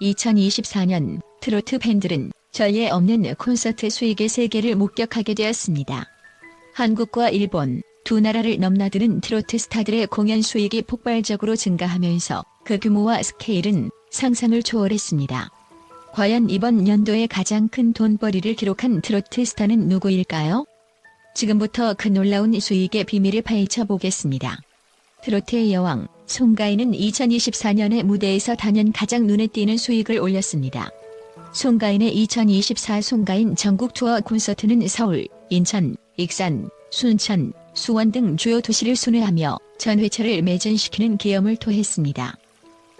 2024년 트로트 팬들은 전례 없는 콘서트 수익의 세계를 목격하게 되었습니다. 한국과 일본 두 나라를 넘나드는 트로트 스타들의 공연 수익이 폭발적으로 증가하면서 그 규모와 스케일은 상상을 초월했습니다. 과연 이번 연도에 가장 큰 돈벌이를 기록한 트로트 스타는 누구일까요? 지금부터 그 놀라운 수익의 비밀을 파헤쳐 보겠습니다. 트로트의 여왕 송가인은 2024년에 무대에서 단연 가장 눈에 띄는 수익을 올렸습니다. 송가인의 2024 송가인 전국 투어 콘서트는 서울, 인천, 익산, 순천, 수원 등 주요 도시를 순회하며 전 회차를 매진시키는 기염을 토했습니다.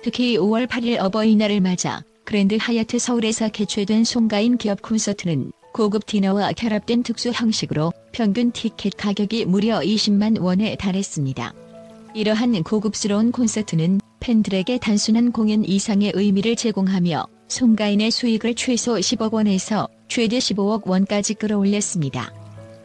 특히 5월 8일 어버이날을 맞아 그랜드 하얏트 서울에서 개최된 송가인 기업 콘서트는 고급 디너와 결합된 특수 형식으로 평균 티켓 가격이 무려 20만 원에 달했습니다. 이러한 고급스러운 콘서트는 팬들에게 단순한 공연 이상의 의미를 제공하며 송가인의 수익을 최소 10억 원에서 최대 15억 원까지 끌어올렸습니다.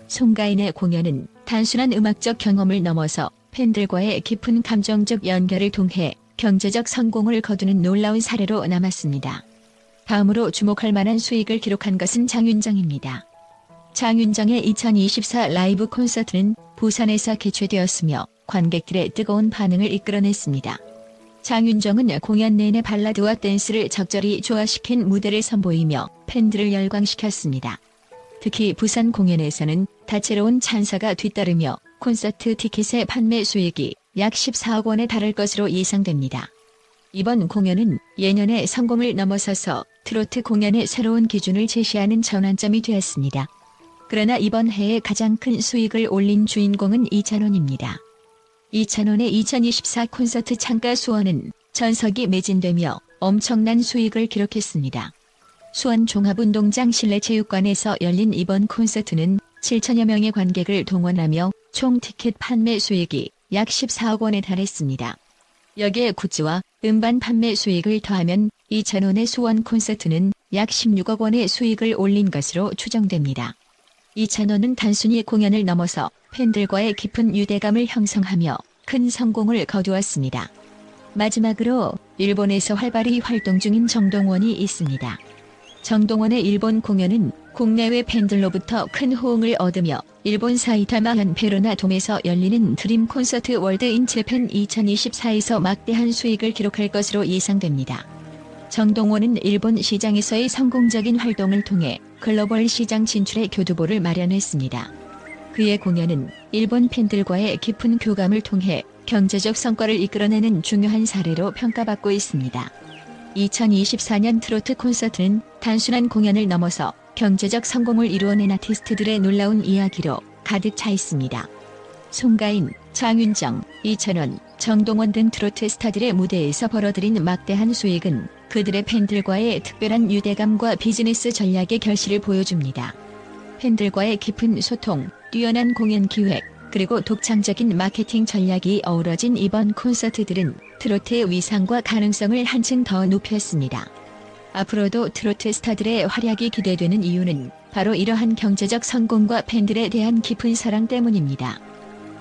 송가인의 공연은 단순한 음악적 경험을 넘어서 팬들과의 깊은 감정적 연결을 통해 경제적 성공을 거두는 놀라운 사례로 남았습니다. 다음으로 주목할 만한 수익을 기록한 것은 장윤정입니다. 장윤정의 2024 라이브 콘서트는 부산에서 개최되었으며 관객들의 뜨거운 반응을 이끌어냈습니다. 장윤정은 공연 내내 발라드와 댄스를 적절히 조화시킨 무대를 선보이며 팬들을 열광시켰습니다. 특히 부산 공연에서는 다채로운 찬사가 뒤따르며 콘서트 티켓의 판매 수익이 약 14억 원에 달할 것으로 예상됩니다. 이번 공연은 예년의 성공을 넘어서서 트로트 공연의 새로운 기준을 제시하는 전환점이 되었습니다. 그러나 이번 해에 가장 큰 수익을 올린 주인공은 이찬원입니다. 이찬원의 2024 콘서트 창가 수원은 전석이 매진되며 엄청난 수익을 기록했습니다. 수원 종합운동장 실내체육관에서 열린 이번 콘서트는 7천여 명의 관객을 동원하며 총 티켓 판매 수익이 약 14억 원에 달했습니다. 여기에 굿즈와 음반 판매 수익을 더하면 이찬원의 수원 콘서트는 약 16억 원의 수익을 올린 것으로 추정됩니다. 이찬원은 단순히 공연을 넘어서 팬들과의 깊은 유대감을 형성하며 큰 성공을 거두었습니다. 마지막으로 일본에서 활발히 활동 중인 정동원이 있습니다. 정동원의 일본 공연은 국내외 팬들로부터 큰 호응을 얻으며 일본 사이타마 현 베로나 돔에서 열리는 드림 콘서트 월드 인 재팬 2024에서 막대한 수익을 기록할 것으로 예상됩니다. 정동원은 일본 시장에서의 성공적인 활동을 통해 글로벌 시장 진출의 교두보를 마련했습니다. 그의 공연은 일본 팬들과의 깊은 교감을 통해 경제적 성과를 이끌어내는 중요한 사례로 평가받고 있습니다. 2024년 트로트 콘서트는 단순한 공연을 넘어서 경제적 성공을 이루어낸 아티스트들의 놀라운 이야기로 가득 차 있습니다. 송가인, 장윤정, 이찬원, 정동원 등 트로트 스타들의 무대에서 벌어들인 막대한 수익은 그들의 팬들과의 특별한 유대감과 비즈니스 전략의 결실을 보여줍니다. 팬들과의 깊은 소통, 뛰어난 공연 기획, 그리고 독창적인 마케팅 전략이 어우러진 이번 콘서트들은 트로트의 위상과 가능성을 한층 더 높였습니다. 앞으로도 트로트 스타들의 활약이 기대되는 이유는 바로 이러한 경제적 성공과 팬들에 대한 깊은 사랑 때문입니다.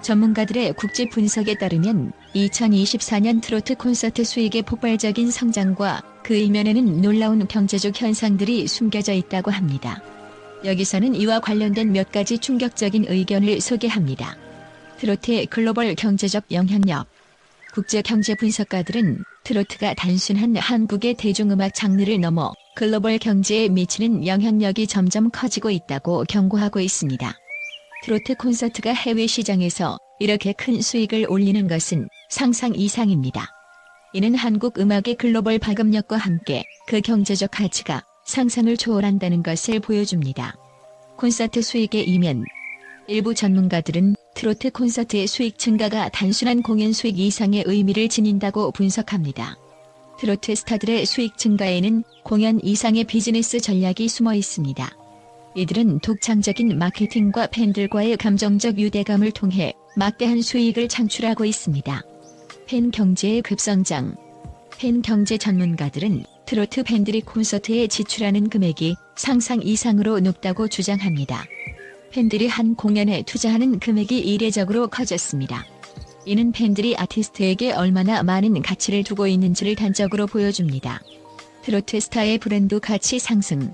전문가들의 국제 분석에 따르면 2024년 트로트 콘서트 수익의 폭발적인 성장과 그 이면에는 놀라운 경제적 현상들이 숨겨져 있다고 합니다. 여기서는 이와 관련된 몇 가지 충격적인 의견을 소개합니다. 트로트의 글로벌 경제적 영향력. 국제 경제 분석가들은 트로트가 단순한 한국의 대중음악 장르를 넘어 글로벌 경제에 미치는 영향력이 점점 커지고 있다고 경고하고 있습니다. 트로트 콘서트가 해외 시장에서 이렇게 큰 수익을 올리는 것은 상상 이상입니다. 이는 한국 음악의 글로벌 파급력과 함께 그 경제적 가치가 상상을 초월한다는 것을 보여줍니다. 콘서트 수익의 이면 일부 전문가들은 트로트 콘서트의 수익 증가가 단순한 공연 수익 이상의 의미를 지닌다고 분석합니다. 트로트 스타들의 수익 증가에는 공연 이상의 비즈니스 전략이 숨어 있습니다. 이들은 독창적인 마케팅과 팬들과의 감정적 유대감을 통해 막대한 수익을 창출하고 있습니다. 팬 경제의 급성장. 팬 경제 전문가들은 트로트 팬들이 콘서트에 지출하는 금액이 상상 이상으로 높다고 주장합니다. 팬들이 한 공연에 투자하는 금액이 이례적으로 커졌습니다. 이는 팬들이 아티스트에게 얼마나 많은 가치를 두고 있는지를 단적으로 보여줍니다. 트로트 스타의 브랜드 가치 상승.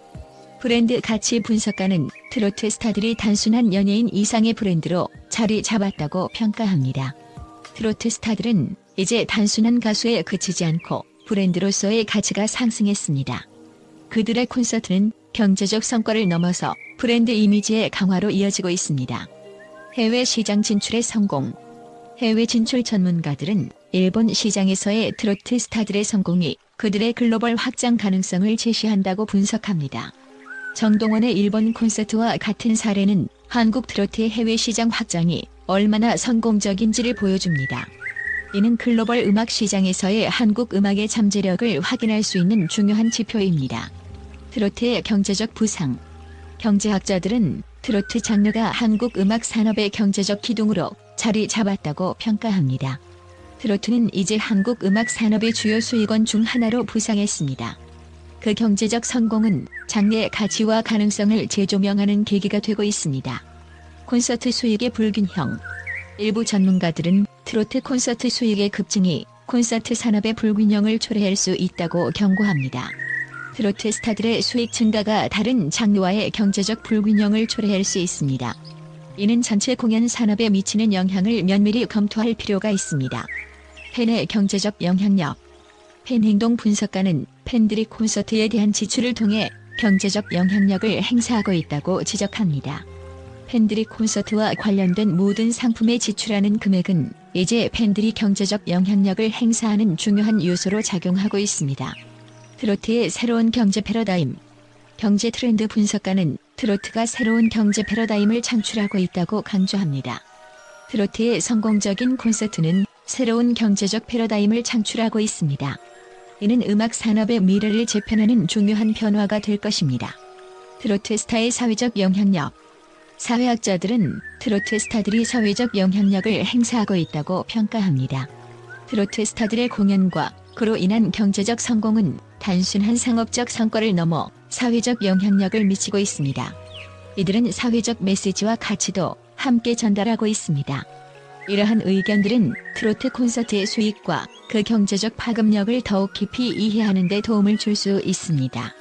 브랜드 가치 분석가는 트로트 스타들이 단순한 연예인 이상의 브랜드로 자리 잡았다고 평가합니다. 트로트 스타들은 이제 단순한 가수에 그치지 않고 브랜드로서의 가치가 상승했습니다. 그들의 콘서트는 경제적 성과를 넘어서 브랜드 이미지의 강화로 이어지고 있습니다. 해외 시장 진출의 성공. 해외 진출 전문가들은 일본 시장에서의 트로트 스타들의 성공이 그들의 글로벌 확장 가능성을 제시한다고 분석합니다. 정동원의 일본 콘서트와 같은 사례는 한국 트로트의 해외 시장 확장이 얼마나 성공적인지를 보여줍니다. 이는 글로벌 음악 시장에서의 한국 음악의 잠재력을 확인할 수 있는 중요한 지표입니다. 트로트의 경제적 부상. 경제학자들은 트로트 장르가 한국 음악 산업의 경제적 기둥으로 자리 잡았다고 평가합니다. 트로트는 이제 한국 음악 산업의 주요 수익원 중 하나로 부상했습니다. 그 경제적 성공은 장르의 가치와 가능성을 재조명하는 계기가 되고 있습니다. 콘서트 수익의 불균형. 일부 전문가들은 트로트 콘서트 수익의 급증이 콘서트 산업의 불균형을 초래할 수 있다고 경고합니다. 트로트 스타들의 수익 증가가 다른 장르와의 경제적 불균형을 초래할 수 있습니다. 이는 전체 공연 산업에 미치는 영향을 면밀히 검토할 필요가 있습니다. 팬의 경제적 영향력. 팬 행동 분석가는 팬들이 콘서트에 대한 지출을 통해 경제적 영향력을 행사하고 있다고 지적합니다. 팬들이 콘서트와 관련된 모든 상품에 지출하는 금액은 이제 팬들이 경제적 영향력을 행사하는 중요한 요소로 작용하고 있습니다. 트로트의 새로운 경제 패러다임. 경제 트렌드 분석가는 트로트가 새로운 경제 패러다임을 창출하고 있다고 강조합니다. 트로트의 성공적인 콘서트는 새로운 경제적 패러다임을 창출하고 있습니다. 이는 음악 산업의 미래를 재편하는 중요한 변화가 될 것입니다. 트로트 스타의 사회적 영향력. 사회학자들은 트로트 스타들이 사회적 영향력을 행사하고 있다고 평가합니다. 트로트 스타들의 공연과 그로 인한 경제적 성공은 단순한 상업적 성과를 넘어 사회적 영향력을 미치고 있습니다. 이들은 사회적 메시지와 가치도 함께 전달하고 있습니다. 이러한 의견들은 트로트 콘서트의 수익과 그 경제적 파급력을 더욱 깊이 이해하는 데 도움을 줄 수 있습니다.